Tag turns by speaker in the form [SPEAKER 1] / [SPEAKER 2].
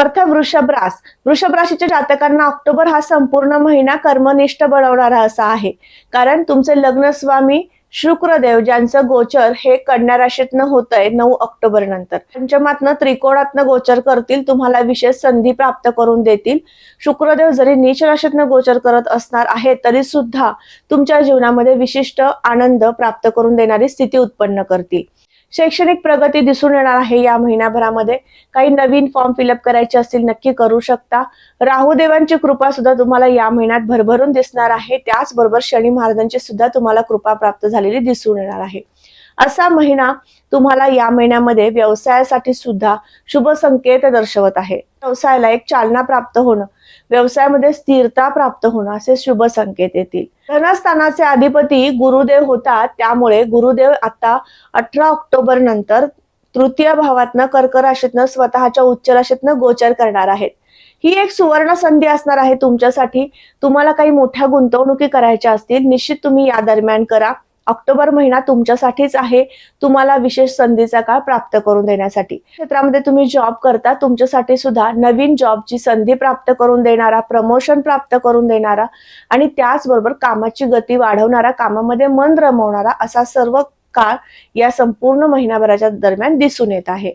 [SPEAKER 1] समर्थ वृषभ रास. वृषभ राशीच्या जातकांना ऑक्टोबर हा संपूर्ण महिना कर्मनिष्ठ बनवणारा असा आहे. कारण तुमचे लग्न स्वामी शुक्रदेव ज्यांचं गोचर हे कन्या राशीतनं होत आहे नऊ ऑक्टोबर नंतर. पंचमातनं त्रिकोणातनं गोचर करतील तुम्हाला विशेष संधी प्राप्त करून देतील. शुक्रदेव जरी नीच राशीतनं गोचर करत असणार आहे तरी सुद्धा तुमच्या जीवनामध्ये विशिष्ट आनंद प्राप्त करून देणारी स्थिती उत्पन्न करतील. शैक्षणिक प्रगती दिसून येणार आहे या महिन्याभरामध्ये काही नवीन फॉर्म फिलअप करायचे असतील नक्की करू शकता. राहुदेवांची कृपा सुद्धा तुम्हाला या महिन्यात भरभरून दिसणार आहे. त्याचबरोबर शनी महाराजांची सुद्धा तुम्हाला कृपा प्राप्त झालेली दिसून येणार आहे. असा महिना तुम्हाला या महिन्यामध्ये व्यवसायासाठी सुद्धा शुभ संकेत दर्शवत आहे. व्यवसायाला एक चालना प्राप्त होणं व्यवसायामध्ये स्थिरता प्राप्त होणं असे शुभ संकेत येतील. धनस्थानाचे अधिपती गुरुदेव होता त्यामुळे गुरुदेव आता अठरा ऑक्टोबर नंतर तृतीय भावातनं कर्क राशीतनं स्वतःच्या उच्च राशीतनं गोचर करणार आहेत. ही एक सुवर्ण संधी असणार आहे तुमच्यासाठी. तुम्हाला काही मोठ्या गुंतवणुकी करायच्या असतील निश्चित तुम्ही या दरम्यान करा. ऑक्टोबर महिना तुमच्यासाठीच आहे तुम्हाला विशेष संधीचा काळ प्राप्त करून देण्यासाठी. क्षेत्रामध्ये तुम्ही जॉब करता तुमच्यासाठी सुद्धा नवीन जॉबची संधी प्राप्त करून देणारा प्रमोशन प्राप्त करून देणारा आणि त्याचबरोबर कामाची गती वाढवणारा कामामध्ये मन रमवणारा असा सर्व काळ या संपूर्ण महिनाभराच्या दरम्यान दिसून येत आहे.